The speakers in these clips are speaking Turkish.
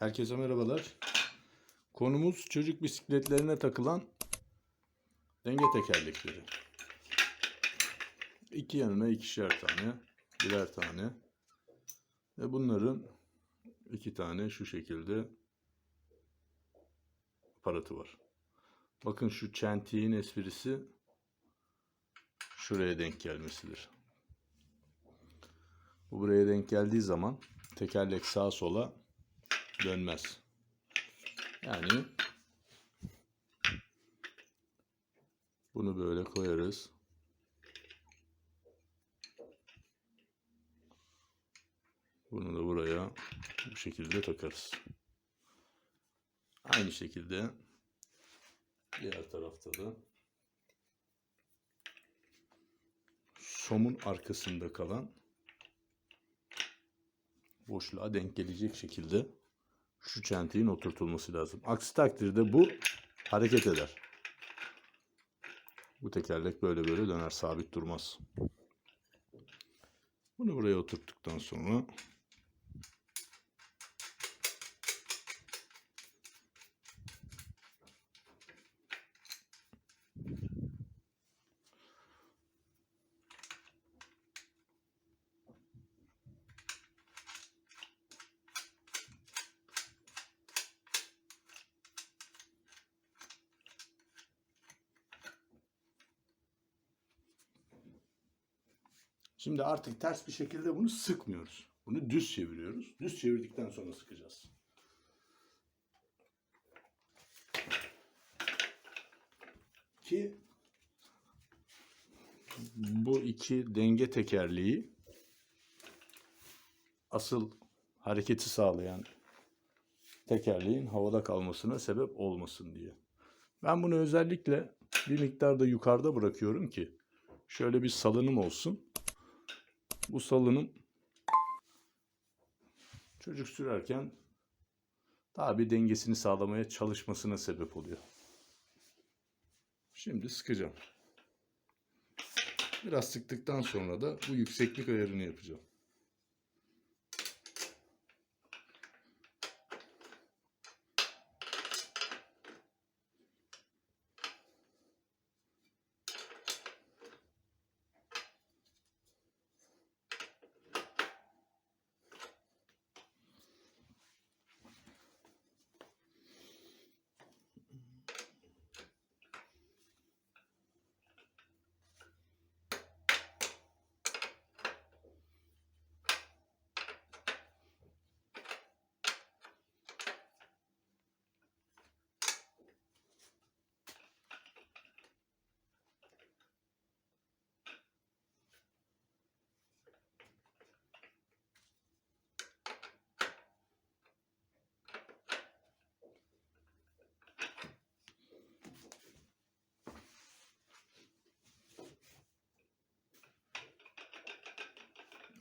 Herkese merhabalar. Konumuz çocuk bisikletlerine takılan denge tekerlekleri. İki yanına ikişer tane, birer tane. Ve bunların iki tane şu şekilde aparatı var. Bakın şu çentiğin esprisi şuraya denk gelmesidir. Bu buraya denk geldiği zaman tekerlek sağa sola dönmez. Yani bunu böyle koyarız. Bunu da buraya bu şekilde takarız. Aynı şekilde diğer tarafta da somun arkasında kalan boşluğa denk gelecek şekilde şu çentiğin oturtulması lazım. Aksi takdirde bu hareket eder. Bu tekerlek böyle böyle döner, sabit durmaz. Bunu buraya oturttuktan sonra Şimdi artık ters bir şekilde bunu sıkmıyoruz. Bunu düz çeviriyoruz. Düz çevirdikten sonra sıkacağız. Ki bu iki denge tekerleği asıl hareketi sağlayan tekerleğin havada kalmasına sebep olmasın diye. Ben bunu özellikle bir miktar da yukarıda bırakıyorum ki şöyle bir salınım olsun. Bu salınım çocuk sürerken bir dengesini sağlamaya çalışmasına sebep oluyor. Şimdi sıkacağım. Biraz sıktıktan sonra da bu yükseklik ayarını yapacağım.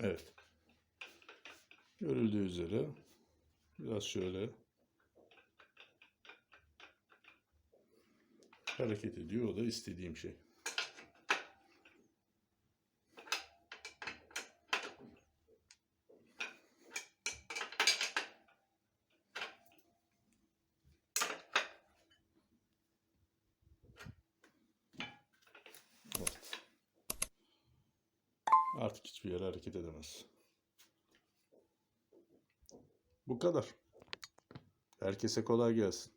Evet. Görüldüğü üzere biraz şöyle hareket ediyor. O da istediğim şey. Evet. Artık hiçbir yere hareket edemez. Bu kadar. Herkese kolay gelsin.